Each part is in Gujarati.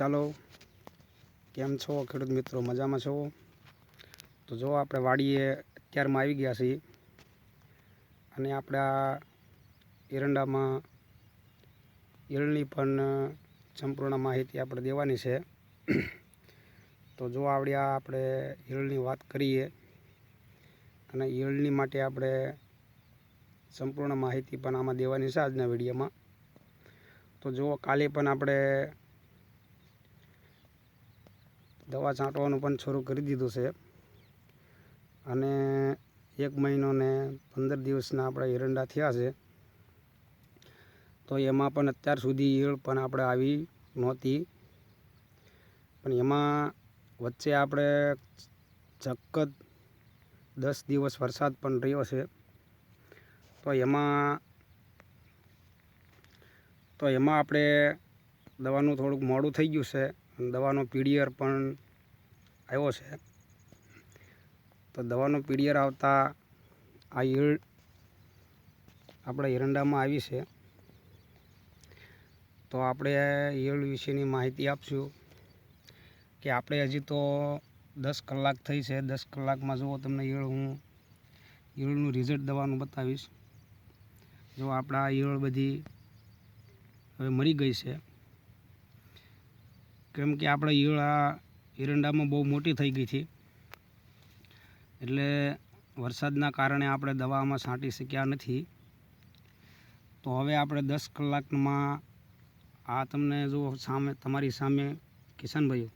ચાલો, કેમ છો ખેડૂત મિત્રો? મજામાં છો? તો જો આપણે વાડીએ અત્યારમાં આવી ગયા છીએ અને આપણા એરંડામાં ઈયળની પણ સંપૂર્ણ માહિતી આપણે દેવાની છે. તો જો આવડ્યા આપણે ઈયળની વાત કરીએ અને ઈયળની માટે આપણે સંપૂર્ણ માહિતી પણ આમાં દેવાની છે આજના વિડીયોમાં. તો જુઓ, કાલે પણ આપણે દવા છાંટવાનું પણ શરૂ કરી દીધું છે. અને એક મહિનો ને પંદર દિવસના આપણે એરંડા થયા છે. તો એમાં પણ અત્યાર સુધી ઈયળ પણ આપણે આવી નહોતી. પણ એમાં વચ્ચે આપણે સખત દસ દિવસ વરસાદ પણ રહ્યો છે. તો એમાં તો એમાં આપણે દવાનું થોડુંક મોડું થઈ ગયું છે. દવાનો પીડીઆર પણ આવ્યો છે. તો દવાનો પીડીઆર આવતા આ ઈળ આપણા એરંડામાં આવી છે. તો આપણે ઈયળ વિશેની માહિતી આપશું કે આપણે હજી તો દસ કલાક થઈ છે. દસ કલાકમાં જુઓ તમને ઈયળ હું ઈયળનું રિઝલ્ટ દવાનું બતાવીશ. જો આપણા ઈયળ બધી હવે મરી ગઈ છે. કેમ કે આપણે ઈયળ આ એરંડામાં બહુ મોટી થઈ ગઈ હતી એટલે વરસાદના કારણે આપણે દવામાં છાંટી શક્યા નથી. તો હવે આપણે દસ કલાકમાં આ તમને જો સામે, તમારી સામે કિશનભાઈઓ.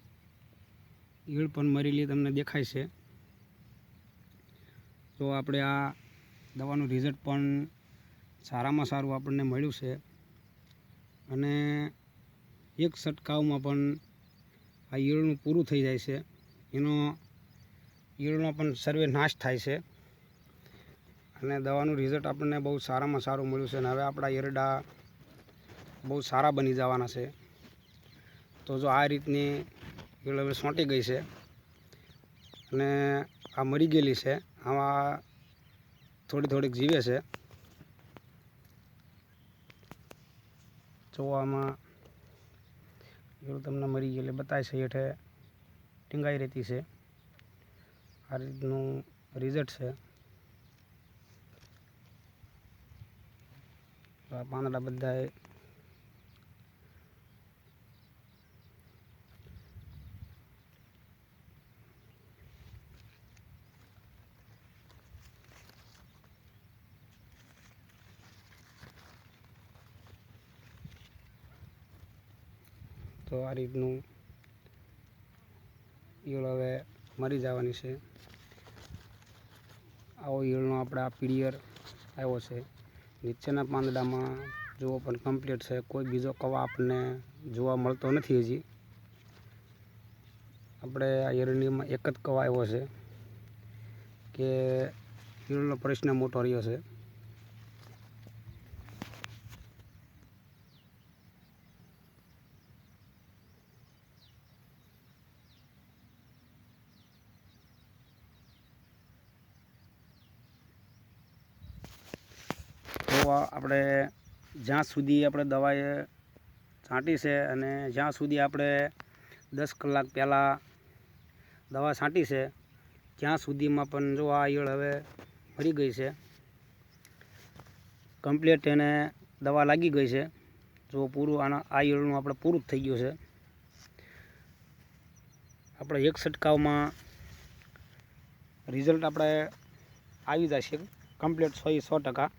ઈયળ પણ મરેલી તમને દેખાય છે. તો આપણે આ દવાનું રિઝલ્ટ પણ સારામાં સારું આપણને મળ્યું છે. અને એક છંટકાવમાં પણ આ ઈયળનું પૂરું થઈ જાય છે. એનો ઈયળનો પણ સર્વે નાશ થાય છે. અને દવાનું રિઝલ્ટ આપણને બહુ સારામાં સારું મળ્યું છે અને હવે આપણા ઈરડા બહુ સારા બની જવાના છે. તો જો આ રીતની ઈયળ હવે સોંટી ગઈ છે અને આ મરી ગયેલી છે. આમાં થોડી થોડીક જીવે છે. જોવામાં ઈયળ તમને મરી ગયો એટલે બતાવે છે, હેઠે ટીંગાઈ રહેતી છે. આ રીતનું રિઝલ્ટ છે. પાંદડા બધાએ તો આ રીતનું ઈયળ હવે મરી જવાની છે. આવો ઈયળનો આપણે આ આવ્યો છે. નીચેના પાંદડામાં જુઓ પણ કમ્પ્લીટ છે. કોઈ બીજો કવા આપણને જોવા મળતો નથી હજી. આપણે આ ઈયળનીમાં એક જ કવા આવ્યો છે કે ઈયળનો પ્રશ્ન મોટો રહ્યો છે. આપણે જ્યાં સુધી આપણે દવાએ છાંટી છે અને જ્યાં સુધી આપણે દસ કલાક પહેલાં દવા છાંટી છે, ત્યાં સુધીમાં પણ જો આ ઈયળ હવે મરી ગઈ છે કમ્પ્લીટ એને દવા લાગી ગઈ છે, જો પૂરું આના આ ઈયળનું આપણે પૂરું થઈ ગયું છે. આપણે એક છંટકાવમાં રિઝલ્ટ આપણે આવી જશે કમ્પ્લીટ સો એ સો ટકા.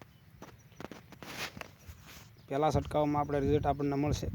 પહેલાં છંટકાવમાં આપણે રિઝલ્ટ આપણને મળશે.